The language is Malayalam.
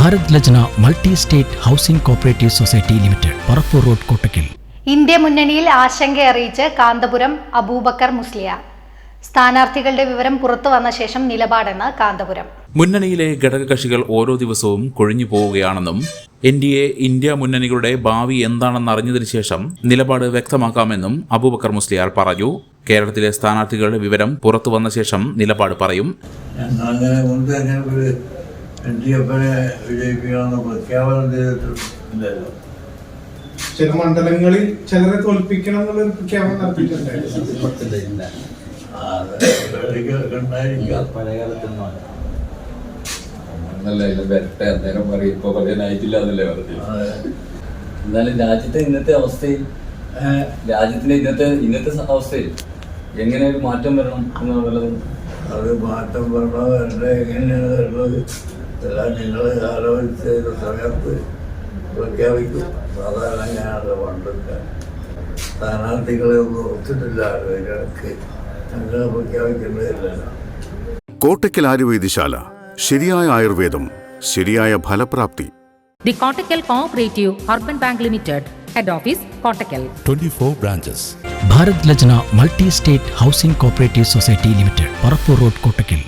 Bharat Lajna multi state housing cooperative society limited Parappur road Kottakkal. India മുന്നണിയിൽ ആശങ്ക അറിയിച്ച് കാന്തപുരം അബൂബക്കർ മുസ്ലിയ സ്ഥാനാർത്ഥികളുടെ വിവരം പുറത്തു വന്ന ശേഷം നിലപാടെന്ന് കാന്തപുരം. മുന്നണിയിലെ ഘടകകക്ഷികൾ ഓരോ ദിവസവും കൊഴിഞ്ഞു പോവുകയാണെന്നും എൻ ഡി എ ഇന്ത്യ മുന്നണികളുടെ ഭാവി എന്താണെന്ന് അറിഞ്ഞതിനു ശേഷം നിലപാട് വ്യക്തമാക്കാമെന്നും അബൂബക്കർ മുസ്ലിയാർ പറഞ്ഞു. കേരളത്തിലെ സ്ഥാനാർത്ഥികളുടെ വിവരം പുറത്തു വന്ന ശേഷം നിലപാട് പറയും. എൻ ഡി എഫിനെ വിജയിപ്പിക്കണമെന്ന് പ്രഖ്യാപനം ചെയ്തിട്ടില്ലല്ലോ ചില മണ്ഡലങ്ങളിൽ ചിലരെ തോൽപ്പിക്കണം എന്നുള്ള പ്രഖ്യാപനം നടത്തിയിട്ടുണ്ട്. എന്നാലും രാജ്യത്തെ ഇന്നത്തെ അവസ്ഥയിൽ രാജ്യത്തിന്റെ ഇന്നത്തെ ഇന്നത്തെ അവസ്ഥയിൽ എങ്ങനെ ഒരു മാറ്റം വരണം എന്നുള്ളത് അത് മാറ്റം വരണോ വരണ്ടോ എങ്ങനെയാണ് എല്ലാം നിങ്ങൾ ആലോചിച്ച് സമയത്ത് പ്രഖ്യാപിക്കും. സാധാരണ ഞാനത് പണ്ടൊക്കെ സ്ഥാനാർത്ഥികളെ ഒന്നും ഒത്തിട്ടില്ല ഇതിനിടയ്ക്ക് അങ്ങനെ പ്രഖ്യാപിക്കേണ്ടതില്ല കോട്ടയ്ക്കൽ ആയുർവേദശാല ശരിയായ ആയുർവേദം ശരിയായ ഫലപ്രാപ്തി. The Kottakkal Cooperative bank limited head office Kottakkal. 24 branches. Bharat Lajna multi state housing cooperative society limited Parappur road Kottakkal